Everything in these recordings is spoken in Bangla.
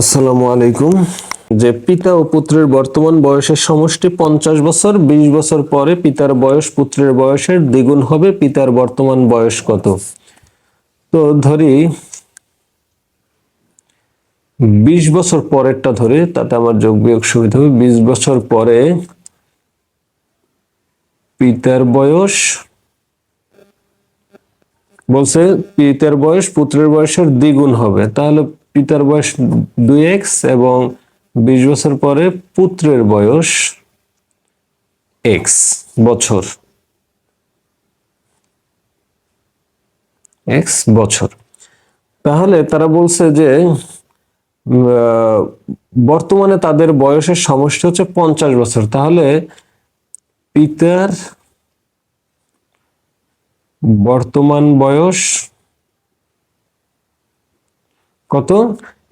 আসসালামু আলাইকুম। যে পিতা ও পুত্রের বর্তমান বয়সের সমষ্টি পঞ্চাশ বছর, বিশ বছর পরে পিতার বয়স পুত্রের বয়সের দ্বিগুণ হবে, পিতার বর্তমান বয়স কত? তো ধরি, বিশ বছর পরেরটা ধরে, তাতে আমার যোগ বিয়োগ সুবিধা হবে। বিশ বছর পরে পিতার বয়স বলছে, পিতার বয়স পুত্রের বয়সের দ্বিগুণ হবে। তাহলে পিতার বয়স দুই এক্স এবং বিশ বছর পরে পুত্রের বয়স এক্স বছর। এক্স বছর। তাহলে তারা বলছে যে বর্তমানে তাদের বয়সের সমষ্টি হচ্ছে পঞ্চাশ বছর। তাহলে পিতার বর্তমান বয়স কত?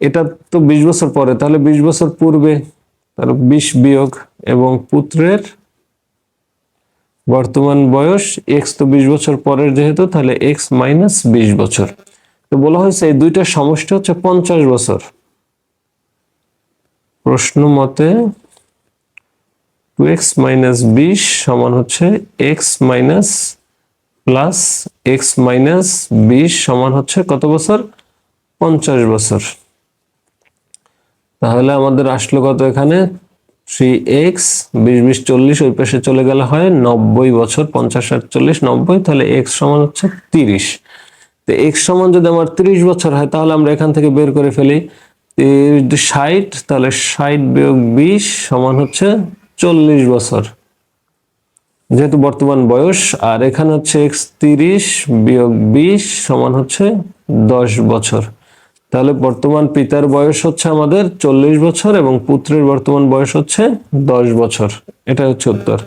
এটা তো বিশ বছর পরে। তাহলে বিশ বছর পূর্বে তাহলে বিশ বিয়োগ এবং পুত্রের বর্তমান বয়স এক্স তো বিশ বছর পরের যেহেতু, তাহলে এক্স মাইনাস বিশ বছর। তো বলা হয়েছে এই দুইটার সমষ্টি হচ্ছে পঞ্চাশ বছর। প্রশ্ন মতে টু এক্স মাইনাস বিশ সমান হচ্ছে X minus plus X minus বিশ সমান হচ্ছে কত বছর? পঞ্চাশ বছর। তাহলে আমাদের আসলো কত এখানে? থ্রি এক্স বিশ বিশ, চল্লিশ, ওই পাশে চলে গেলে হয় নব্বই বছর, পঞ্চাশ, আটচল্লিশ, নব্বই, তাহলে এক্স সমান হচ্ছে তিরিশ। তো এক্স সমান যদি আমার তিরিশ বছর হয়, তাহলে আমরা এখান থেকে বের করে ফেলি। ষাট, তাহলে ষাট বিয়োগ বিশ সমান হচ্ছে চল্লিশ বছর। যেহেতু বর্তমান বয়স, আর এখানে হচ্ছে এক্স তিরিশ বিয়োগ বিশ সমান হচ্ছে দশ বছর। তাহলে বর্তমান পিতার বয়স হচ্ছে আমাদের চল্লিশ বছর এবং পুত্রের বর্তমান বয়স হচ্ছে দশ বছর। এটা হচ্ছে উত্তর।